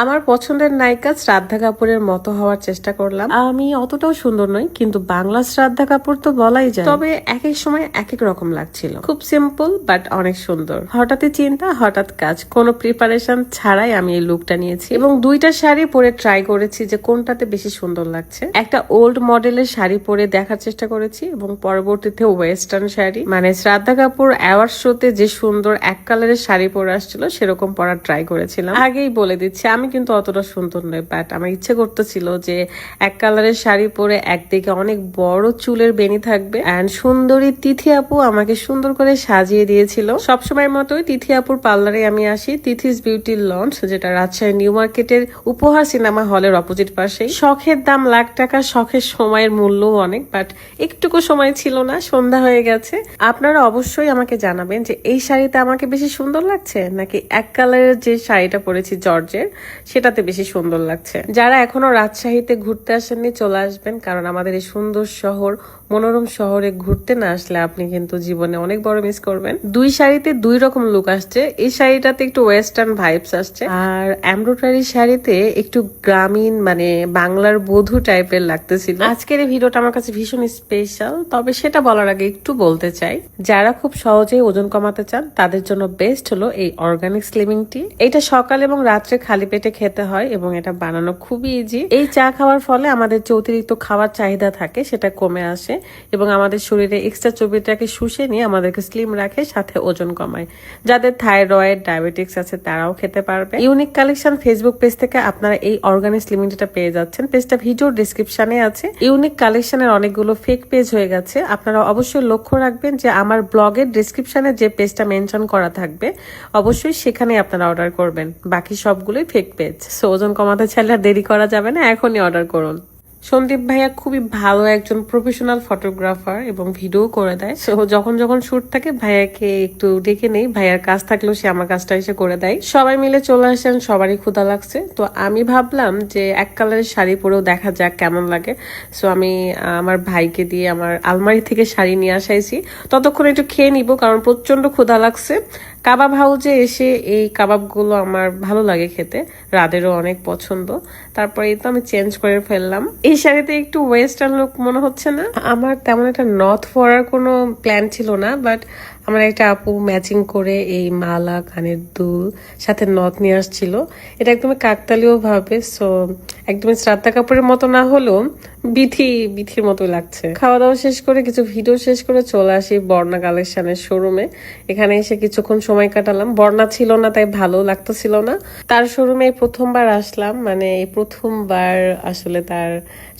আমার পছন্দের নায়িকা শ্রাদ্ধা কাপুরের মতো হওয়ার চেষ্টা করলাম। আমি অতটাও সুন্দর নই কিন্তু বাংলা শ্রাদ্ধা কাপুর তো বলাই যায়। তবে এক এক সময় এক এক রকম লাগছিল। খুব সিম্পল বাট অনেক সুন্দর। হঠাৎই চিন্তা হঠাৎ কাজ। কোনো প্রিপারেশন ছাড়াই আমি এই লুকটা নিয়েছি। এবং দুইটা শাড়ি পরে ট্রাই করেছি যে কোনটাতে বেশি সুন্দর লাগছে। একটা ওল্ড মডেলের শাড়ি পরে দেখার চেষ্টা করেছি এবং পরবর্তীতে ওয়েস্টার্ন শাড়ি। মানে শ্রাদ্ধা কাপুর অ্যাওয়ার্ড শোতে যে সুন্দর এক কালারের শাড়ি পরে আসছিল সেরকম পরার ট্রাই করেছিলাম। আগেই বলে দিচ্ছি আমি কিন্তু অতটা সুন্দর নই বাট আমার ইচ্ছে করতেছিল যে এক কালারের শাড়ি পরে একদিকে অনেক বড় চুলের বেনি থাকবে অ্যান্ড সুন্দরী তিথি আপু আমাকে সুন্দর করে সাজিয়ে দিয়েছিল। সবসময়ের মতোই তিথি আপুর পার্লারে আমি আসি। তিথিস বিউটি লঞ্চ, যেটা রাজশাহী নিউ মার্কেটের উপহার সিনেমা হলের অপোজিট পাশে শখের দাম লাখ টাকা, শখের সময়ের মূল্যও অনেক বাট একটুকু সময় ছিল না, সন্ধ্যা হয়ে গেছে। আপনারা অবশ্যই আমাকে জানাবেন যে এই শাড়িতে আমাকে বেশি সুন্দর লাগছে, নাকি এক কালারের যে শাড়িটা পরেছি জর্জের সেটাতে বেশি সুন্দর লাগছে। যারা এখনও রাজশাহীতে ঘুরতে আসেননি, চলে আসবেন, কারণ আমাদের এই সুন্দর শহর, মনোরম শহরে ঘুরতে না আসলে আপনি কিন্তু জীবনে অনেক বড় মিস করবেন। দুই শাড়িতে দুই রকম লুক আসছে। এই শাড়িটাতে একটু ওয়েস্টার্ন ভাইবস আসছে। আর এমব্রয়ডারি শাড়িতে একটু গ্রামীণ মানে বাংলার বধূ টাইপের লাগতেছিল। আজকের এই ভিডিওটা আমার কাছে ভীষণ স্পেশাল তবে সেটা বলার আগে একটু বলতে চাই। যারা খুব সহজে ওজন কমাতে চান, তাদের জন্য বেস্ট হলো এই অর্গানিক স্লিমিং টি এটা সকাল এবং রাত্রে খালি পেটে খেতে হয় এবং এটা বানানো খুবই ইজি এই চা খাওয়ার ফলে আমাদের যে অতিরিক্ত খাওয়ার চাহিদা থাকে, সেটা কমে আসে এবং আমাদের শরীরে এক্সট্রা চর্বিটাকে শুষে নিয়ে আমাদেরকে স্লিম রাখে, সাথে ওজন কমায়। যাদের থাইরয়েড ডায়াবেটিক্স আছে, তারাও খেতে পারবে। ইউনিক কালেকশন ফেসবুক পেজ থেকে আপনারা এই অর্গানিক স্লিমিং টিটা পেয়ে যাচ্ছেন। পেজটা ভিডিও ডিসক্রিপশনে আছে। ইউনিক কালেকশনের অনেকগুলো ফেক পেজ হয়ে গেছে। আপনারা অবশ্যই লক্ষ্য রাখবেন যে আমার ব্লগের ডিসক্রিপশনে যে পেজটা মেনশন করা থাকবে, অবশ্যই সেখানে আপনারা অর্ডার করবেন। বাকি সবগুলোই ফেক পেজ সো ওজন কমাতে চাইলে আর দেরি করা যাবে না, এখনই অর্ডার করুন। সন্দীপ ভাইয়া খুবই ভালো একজন প্রফেশনাল ফটোগ্রাফার এবং ভিডিও করে দেয়। সো যখন যখন শুট থাকে, ভাইয়াকে একটু ডেকে নেই। ভাইয়ার কাজ থাকলেও সে আমার কাজটা এসে করে দেয়। সবাই মিলে চলে আসেন, সবারই ক্ষুধা লাগছে। তো আমি ভাবলাম যে এক কালারের শাড়ি পরেও দেখা যাক কেমন লাগে। সো আমি আমার ভাইকে দিয়ে আমার আলমারি থেকে শাড়ি নিয়ে আসাইছি। ততক্ষণ একটু খেয়ে নিব, কারণ প্রচণ্ড ক্ষুধা লাগছে। কাবাব হাউজে এসে এই কাবাবগুলো আমার ভালো লাগে খেতে। রাদেরও অনেক পছন্দ। তারপরে তো আমি চেঞ্জ করে ফেললাম। এই শাড়িতে একটু ওয়েস্টার্ন লুক মনে হচ্ছে না। আমার তেমন একটা নর্থ পরার কোনো প্ল্যান ছিল না বাট আমার একটা আপু ম্যাচিং করে এই মালা, কানের দুল, সাথে নথ নিয়ে আসছিল। এটা একদমই কাকতালীয় ভাবে সো একদমই শ্রাদ্ধা কাপড়ের মতো না হলেও বিথি বিথির মতো লাগছে। খাওয়া দাওয়া শেষ করে, কিছু ভিডিও শেষ করে চলে আসি বর্ণা কালেকশনের শোরুমে এখানে এসে কিছুক্ষণ সময় কাটালাম। বর্ণা ছিল না, তাই ভালো লাগতেছিল না। তার শোরুমে প্রথমবার আসলাম মানে প্রথমবার আসলে তার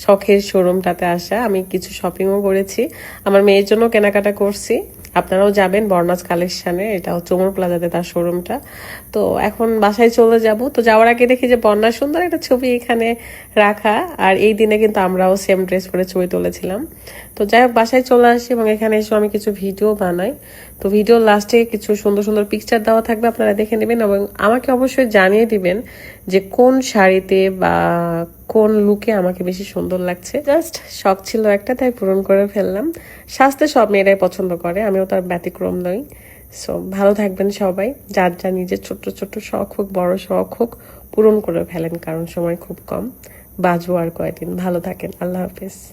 শখের শোরুমটাতে আসা। আমি কিছু শপিংও করেছি। আমার মেয়ের জন্য কেনাকাটা করছি। আপনারাও যাবেন বর্ণাজ কালেকশনে, এটা হচ্ছে ওমর প্লাজাতে তার শোরুমটা। তো এখন বাসায় চলে যাব। তো যাওয়ার আগে দেখি যে বর্ণা সুন্দর একটা ছবি এখানে রাখা, আর এই দিনে কিন্তু আমরাও সেম ড্রেস পরে ছবি তুলেছিলাম। তো যাই হোক, বাসায় চলে আসি এবং এখানে এসে আমি কিছু ভিডিও বানাই। তো ভিডিও লাস্টে কিছু সুন্দর সুন্দর পিকচার দেওয়া থাকবে, আপনারা দেখে নেবেন এবং আমাকে অবশ্যই জানিয়ে দিবেন যে কোন শাড়িতে বা কোন লুকে আমাকে বেশি সুন্দর লাগছে? জাস্ট শখ ছিল একটা, তাই পূরণ করে ফেললাম। সাজতে সব মেয়েরাই পছন্দ করে, আমিও তার ব্যতিক্রম নই। সো ভালো থাকবেন সবাই। যার যা নিজের ছোট্ট ছোট্ট শখ হোক, বড় শখ হোক, পূরণ করে ফেলেন, কারণ সময় খুব কম। বাজু আর কয়দিন। ভালো থাকেন। আল্লাহ হাফিজ।